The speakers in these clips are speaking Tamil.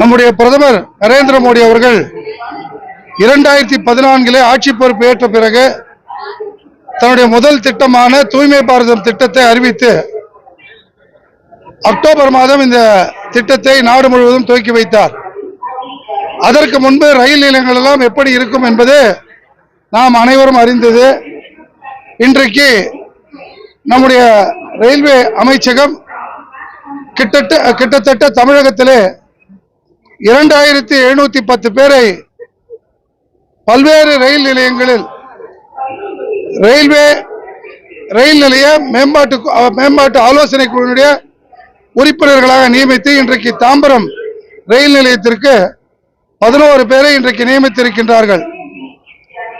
நம்முடைய பிரதமர் நரேந்திர மோடி அவர்கள் இரண்டாயிரத்தி பதினான்கிலே ஆட்சி பொறுப்பு ஏற்ற பிறகு தன்னுடைய முதல் திட்டமான தூய்மை பாரதம் திட்டத்தை அறிவித்து அக்டோபர் மாதம் இந்த திட்டத்தை நாடு முழுவதும் துவக்கி வைத்தார். அதற்கு முன்பு ரயில் நிலையங்கள் எல்லாம் எப்படி இருக்கும் என்பது நாம் அனைவரும் அறிந்தது. இன்றைக்கு நம்முடைய ரயில்வே அமைச்சகம் கிட்டத்தட்ட கிட்டத்தட்ட தமிழகத்திலே இரண்டாயிரத்தி எழுநூத்தி பத்து பேரை பல்வேறு ரயில் நிலையங்களில் ரயில்வே ரயில் நிலைய மேம்பாட்டு மேம்பாட்டு ஆலோசனை குழுவினுடைய உறுப்பினர்களாக நியமித்து இன்றைக்கு தாம்பரம் ரயில் நிலையத்திற்கு பதினோரு பேரை இன்றைக்கு நியமித்திருக்கின்றார்கள்.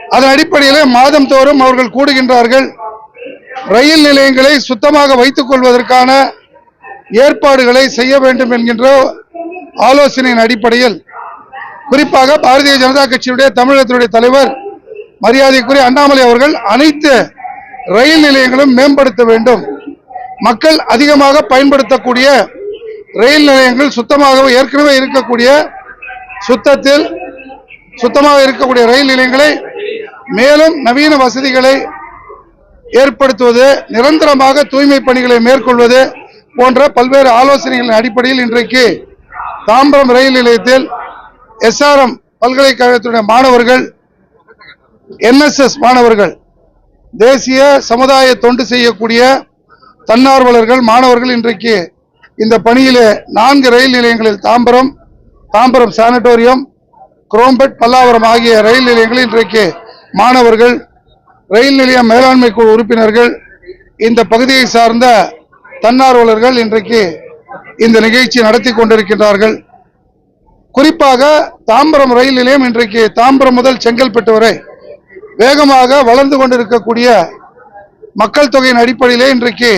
அதன் அடிப்படையில் மாதம் தோறும் அவர்கள் கூடுகின்றார்கள். ரயில் நிலையங்களை சுத்தமாக வைத்துக் கொள்வதற்கான ஏற்பாடுகளை செய்ய வேண்டும் என்கின்ற ஆலோசனையின் அடிப்படையில் குறிப்பாக பாரதிய ஜனதா கட்சியுடைய தமிழகத்தினுடைய தலைவர் மரியாதைக்குரிய அண்ணாமலை அவர்கள் அனைத்து ரயில் நிலையங்களும் மேம்படுத்த வேண்டும். மக்கள் அதிகமாக பயன்படுத்தக்கூடிய ரயில் நிலையங்கள் சுத்தமாக ஏற்கனவே இருக்கக்கூடிய சுத்தத்தில் சுத்தமாக இருக்கக்கூடிய ரயில் நிலையங்களை மேலும் நவீன வசதிகளை ஏற்படுத்துவது நிரந்தரமாக தூய்மை பணிகளை மேற்கொள்வது போன்ற பல்வேறு ஆலோசனைகளின் அடிப்படையில் இன்றைக்கு தாம்பரம் ரயில் நிலையத்தில் எஸ்ஆர்எம் பல்கலைக்கழகத்துடைய மாணவர்கள் என்எஸ்எஸ் மாணவர்கள் தேசிய சமுதாய தொண்டு செய்யக்கூடிய தன்னார்வலர்கள் மாணவர்கள் இன்றைக்கு இந்த பணியிலே நான்கு ரயில் நிலையங்களில் தாம்பரம் தாம்பரம் சானிட்டோரியம் குரோம்பெட் பல்லாவரம் ஆகிய ரயில் நிலையங்களில் இன்றைக்கு மாணவர்கள் ரயில் நிலைய மேலாண்மை குழு உறுப்பினர்கள் இந்த பகுதியை சார்ந்த தன்னார்வலர்கள் இன்றைக்கு இந்த நிகழ்ச்சி நடத்தி கொண்டிருக்கின்றார்கள். குறிப்பாக தாம்பரம் ரயில் நிலையம் இன்றைக்கு தாம்பரம் முதல் செங்கல்பட்டு வரை வேகமாக வளர்ந்து கொண்டிருக்கக்கூடிய மக்கள் தொகையின் அடிப்படையிலே இன்றைக்கு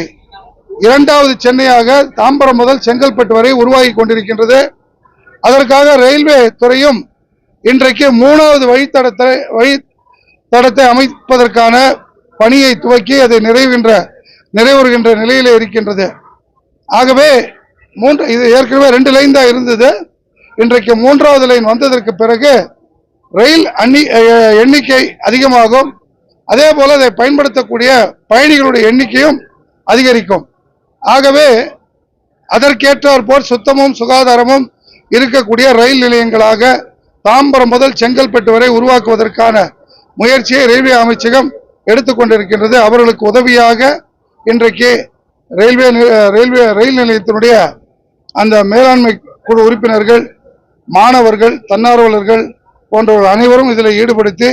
இரண்டாவது சென்னையாக தாம்பரம் முதல் செங்கல்பட்டு வரை உருவாகி கொண்டிருக்கின்றது. அதற்காக ரயில்வே துறையும் இன்றைக்கு மூணாவது வழித்தடத்தை வழித்தடத்தை அமைப்பதற்கான பணியை துவக்கி அதை நிறைவுகின்ற நிறைவுறுகின்ற நிலையிலே இருக்கின்றது. ஆகவே மூன்று இது ஏற்கனவே ரெண்டு லைன் தான் இருந்தது. இன்றைக்கு மூன்றாவது லைன் வந்ததற்கு பிறகு ரயில் அண்ணி எண்ணிக்கை அதிகமாகும். அதே போல் அதை பயன்படுத்தக்கூடிய பயணிகளுடைய எண்ணிக்கையும் அதிகரிக்கும். ஆகவே அதற்கேற்றார் போல் சுத்தமும் சுகாதாரமும் இருக்கக்கூடிய ரயில் நிலையங்களாக தாம்பரம் முதல் செங்கல்பட்டு வரை உருவாக்குவதற்கான முயற்சியை ரயில்வே அமைச்சகம் எடுத்துக்கொண்டிருக்கின்றது அவர்களுக்கு உதவியாக இன்றைக்கு ரயில்வே ரயில்வே ரயில் நிலையத்தினுடைய அந்த மேலாண்மை குழு உறுப்பினர்கள் மாணவர்கள் தன்னார்வலர்கள் போன்றவர்கள் அனைவரும் இதில் ஈடுபடுத்தி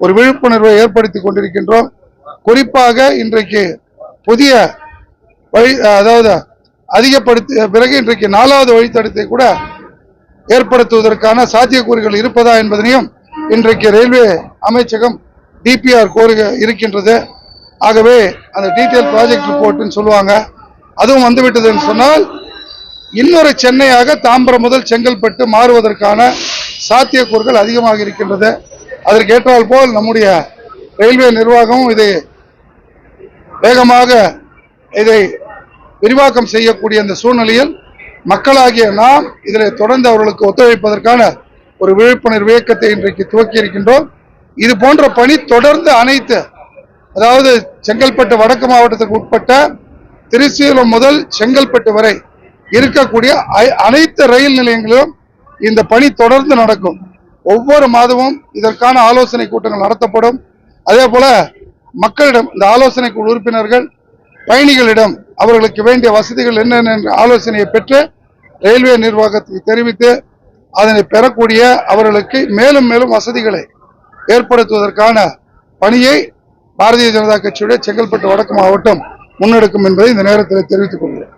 ஒரு விழிப்புணர்வை ஏற்படுத்தி கொண்டிருக்கின்றோம். குறிப்பாக இன்றைக்கு புதிய வழி அதாவது அதிகப்படுத்திய பிறகு இன்றைக்கு நாலாவது வழித்தடத்தை கூட ஏற்படுத்துவதற்கான சாத்தியக்கூறுகள் இருப்பதா என்பதனையும் இன்றைக்கு ரயில்வே அமைச்சகம் டிபிஆர் கோருக இருக்கின்றது. ஆகவே அந்த டீட்டெயில் ப்ராஜெக்ட் ரிப்போர்ட்னு சொல்லுவாங்க. அதுவும் வந்துவிட்டதுன்னு சொன்னால் இன்னொரு சென்னையாக தாம்பரம் முதல் செங்கல்பட்டு மாறுவதற்கான சாத்தியக்கூறுகள் அதிகமாக இருக்கின்றது. அதற்கேற்றால் போல் நம்முடைய ரயில்வே நிர்வாகமும் இதை வேகமாக இதை விரிவாக்கம் செய்யக்கூடிய அந்த சூழ்நிலையில் மக்களாகிய நாம் இதில் தொடர்ந்து அவர்களுக்கு ஒத்துழைப்பதற்கான ஒரு விழிப்புணர்வு இயக்கத்தை இன்றைக்கு துவக்கி இருக்கின்றோம். இது போன்ற பணி தொடர்ந்து அனைத்து அதாவது செங்கல்பட்டு வடக்கு மாவட்டத்துக்கு உட்பட்ட திருச்சூலம் முதல் செங்கல்பட்டு வரை இருக்கக்கூடிய அனைத்து ரயில் நிலையங்களிலும் இந்த பணி தொடர்ந்து நடக்கும். ஒவ்வொரு மாதமும் இதற்கான ஆலோசனை கூட்டங்கள் நடத்தப்படும். அதே போல மக்களிடம் இந்த ஆலோசனை குழு உறுப்பினர்கள் பயணிகளிடம் அவர்களுக்கு வேண்டிய வசதிகள் என்னென்ன என்ற ஆலோசனையை பெற்று ரயில்வே நிர்வாகத்துக்கு தெரிவித்து அதனை பெறக்கூடிய அவர்களுக்கு மேலும் மேலும் வசதிகளை ஏற்படுத்துவதற்கான பணியை பாரதிய ஜனதா கட்சியுடைய செங்கல்பட்டு வடக்கு மாவட்டம் முன்னெடுக்கும் என்பதை இந்த நேரத்தில் தெரிவித்துக் கொள்கிறேன்.